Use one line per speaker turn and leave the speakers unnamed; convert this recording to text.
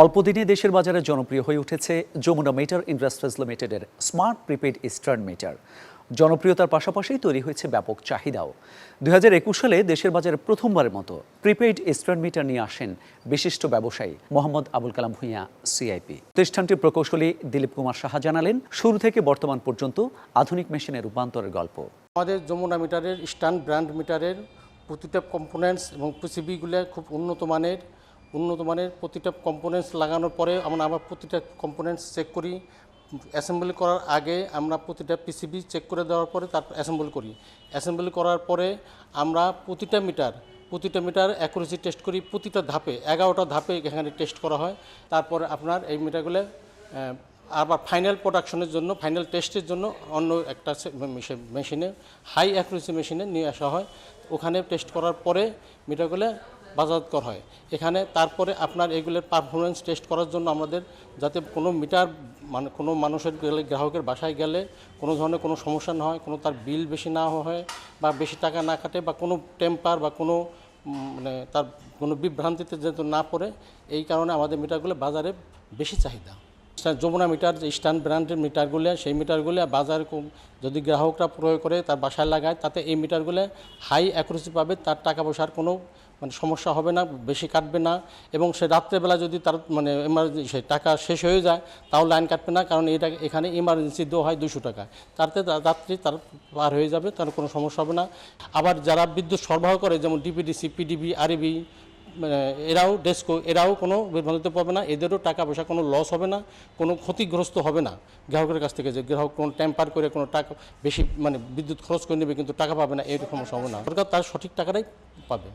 অল্পদিনে দেশের বাজারে জনপ্রিয় হয়ে উঠেছে যমুনা মিটার ইন্ডাস্ট্রিজ লিমিটেডের স্মার্ট প্রিপেড ইস্টার্ন মিটার জনপ্রিয়তার পাশাপাশি তৈরি হয়েছে ব্যাপক চাহিদাও। দুই হাজার একুশ সালে দেশের বাজারে প্রথমবারের মতো প্রিপেইড ইস্টার্ন মিটার নিয়ে আসেন বিশিষ্ট ব্যবসায়ী মোহাম্মদ আবুল কালাম ভূঁইয়া সিআইপি প্রতিষ্ঠানটির প্রকৌশলী দিলীপ কুমার সাহা জানালেন, শুরু থেকে বর্তমান পর্যন্ত আধুনিক মেশিনে রূপান্তরের গল্প।
আমাদের যমুনা মিটারের স্টান ব্র্যান্ড মিটারের প্রতিটা কম্পোনেন্টস এবং পিসিবিগুলো খুব উন্নত মানের উন্নত মানের প্রতিটা কম্পোনেন্টস লাগানোর পরে আমরা আবার প্রতিটা কম্পোনেন্টস চেক করি। অ্যাসেম্বলি করার আগে আমরা প্রতিটা পিসিবি চেক করে দেওয়ার পরে তারপর অ্যাসেম্বল করি। অ্যাসেম্বলি করার পরে আমরা প্রতিটা মিটার প্রতিটা মিটার অ্যাকুরেসি টেস্ট করি প্রতিটা ধাপে, এগারোটা ধাপে এখানে টেস্ট করা হয়। তারপরে আপনার এই মিটারগুলো আবার ফাইনাল প্রোডাকশনের জন্য ফাইনাল টেস্টের জন্য অন্য একটা মেশিনে হাই অ্যাকুরেসি মেশিনে নিয়ে আসা হয়। ওখানে টেস্ট করার পরে মিটারগুলো বাজার করা হয়। এখানে তারপরে আপনার এগুলোর পারফরমেন্স টেস্ট করার জন্য আমাদের যাতে কোনো মিটার মানে কোনো মানুষের গেলে, গ্রাহকের বাসায় গেলে কোনো ধরনের কোনো সমস্যা না হয়, কোনো তার বিল বেশি না হয় বা বেশি টাকা না কাটে বা কোনো টেম্পার বা কোনো মানে তার কোনো বিভ্রান্তিতে যেহেতু না পড়ে, এই কারণে আমাদের মিটারগুলো বাজারে বেশি চাহিদা। যমুনা মিটার, যে স্টান ব্র্যান্ডের মিটারগুলো, সেই মিটারগুলো বাজার যদি গ্রাহকরা প্রয়োগ করে, তার বাসায় লাগায়, তাতে এই মিটারগুলো হাই অ্যাকুরেসি পাবে, তার টাকা পয়সার কোনো মানে সমস্যা হবে না, বেশি কাটবে না, এবং সে রাত্রেবেলা যদি তার মানে এমার্জেন্সি টাকা শেষ হয়ে যায়, তাও লাইন কাটবে না, কারণ এটা, এখানে ইমার্জেন্সি দেওয়া হয় দুশো টাকা তাতে রাত্রি তার পার হয়ে যাবে, তার কোনো সমস্যা হবে না। আবার যারা বিদ্যুৎ সরবরাহ করে, যেমন ডিপিডিসি পিডিবি আরবি এরাও ডেস্কো এরাও কোনো বিভ্রান্তিতে পাবে না, এদেরও টাকা পয়সা কোনো লস হবে না, কোনো ক্ষতিগ্রস্ত হবে না গ্রাহকের কাছ থেকে যে গ্রাহক কোনো টেম্পার করে কোনো টাকা, বেশি মানে বিদ্যুৎ খরচ করে নেবে কিন্তু টাকা পাবে না, এরকম সম্ভব না সরকার তার সঠিক টাকাটাই পাবে।